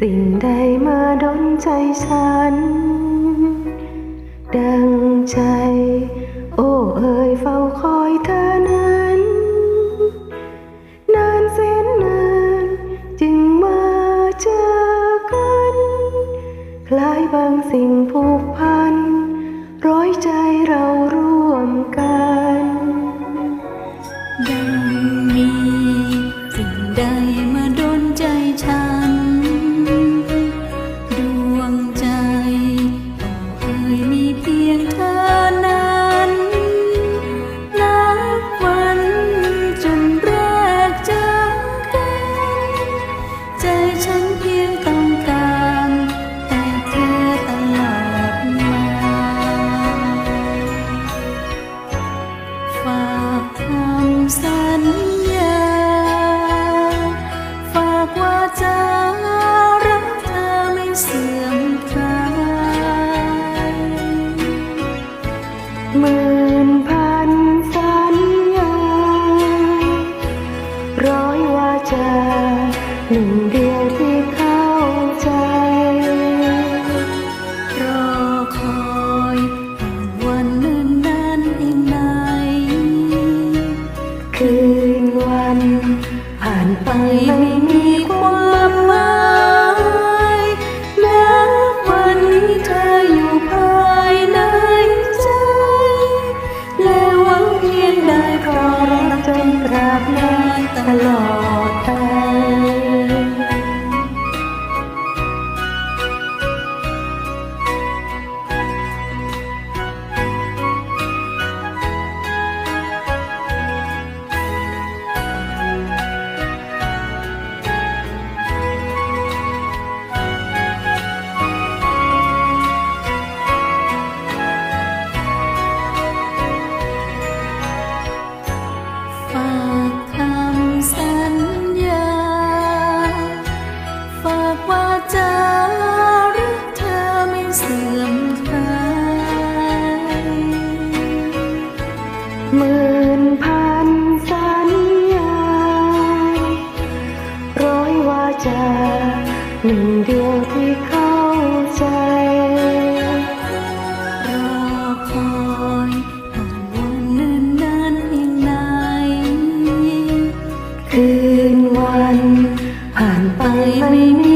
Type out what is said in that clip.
สิ่งใดมาดนใจฉัน ดังใจ โอ้เอ๋ยเฝ้าคอยเธอนั้น นานแสนนานจึงมาเจอกัน คล้ายบางสิ่งผูกพัน ญญา ฝากว่าจะรักเธอไม่เสื่อมคลายหมื่นพันสัญญา ร้อยว่าจะหนึ่งเดียว หมื่นพันสัญญา ร้อยวาจะหนึ่งเดียวที่เข้าใจรอคอยผ่านวันนิ่นนานเพียงไหนคืนวันผ่านไปไม่มี